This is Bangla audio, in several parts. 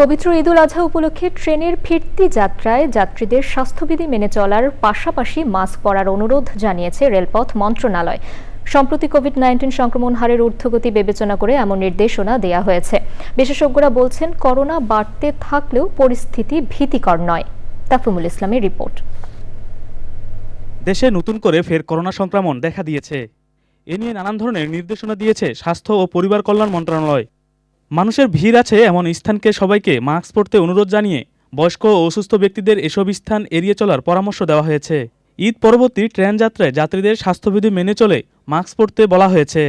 পবিত্র ঈদুল আজহা উপলক্ষে ট্রেনের ফিরতি যাত্রায় যাত্রীদের স্বাস্থ্যবিধি মেনে চলার পাশাপাশি মাস্ক পরার অনুরোধ জানিয়েছে রেলপথ মন্ত্রণালয়। সম্প্রতি কোভিড নাইন্টিন সংক্রমণ হারের ঊর্ধ্বগতি বিবেচনা করে এমন নির্দেশনা দেয়া হয়েছে। বিশেষজ্ঞরা বলছেন, করোনা বাড়তে থাকলেও পরিস্থিতি ভীতিকর নয়। তাফিমুল ইসলামের রিপোর্ট। দেশে নতুন করে ফের করোনা সংক্রমণ দেখা দিয়েছে। এ নিয়ে নানান ধরনের নির্দেশনা দিয়েছে স্বাস্থ্য ও পরিবার কল্যাণ মন্ত্রণালয়। মানুষের ভিড় আছে এমন স্থানকে সবাইকে মাস্ক পরতে অনুরোধ জানিয়ে বয়স্ক ও অসুস্থ ব্যক্তিদের এসব স্থান এড়িয়ে চলার পরামর্শ দেওয়া হয়েছে। ঈদ পরবর্তী ট্রেন যাত্রায় যাত্রীদের স্বাস্থ্যবিধি মেনে চলে মাস্ক পরতে বলা হয়েছে।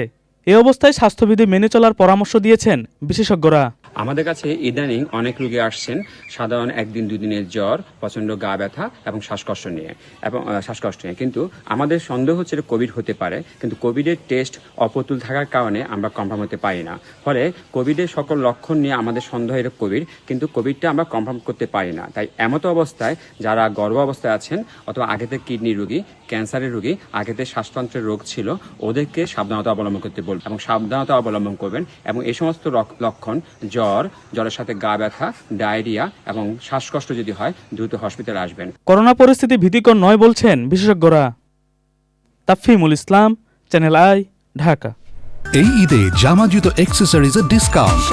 এ অবস্থায় স্বাস্থ্যবিধি মেনে চলার পরামর্শ দিয়েছেন বিশেষজ্ঞরা। আমাদের কাছে ইদানিং অনেক রোগী আসছেন, সাধারণ একদিন, দুদিনের জ্বর প্রচণ্ড গা ব্যথা এবং শ্বাসকষ্ট নিয়ে, এবং শ্বাসকষ্ট নিয়ে। কিন্তু আমাদের সন্দেহ হচ্ছে কোভিড হতে পারে, কিন্তু কোভিডের টেস্ট অপতুল থাকার কারণে আমরা কনফার্ম হতে পারি না। ফলে কোভিডের সকল লক্ষণ নিয়ে আমাদের সন্দেহ এটা কোভিড কিন্তু কোভিডটা আমরা কনফার্ম করতে পারি না। তাই এমতো অবস্থায় যারা গর্ভ অবস্থায় আছেন অথবা আগেতে কিডনি রোগী ক্যান্সারের রোগী, আগেতে শ্বাসতন্ত্রের রোগ ছিল, ওদেরকে সাবধানতা অবলম্বন করতে বলব। এবং সাবধানতা অবলম্বন করবেন এবং এই সমস্ত লক্ষণ জ্বর জ্বরের সাথে গা ব্যথা ডায়রিয়া এবং শ্বাসকষ্ট যদি হয় দ্রুত হসপিটালে আসবেন। করোনা পরিস্থিতি ভীতিকর নয় বলছেন বিশেষজ্ঞরা। Tafimul Islam channel I Dhaka. এই ঈদে জামা জুতো অ্যাক্সেসরিজের ডিসকাউন্ট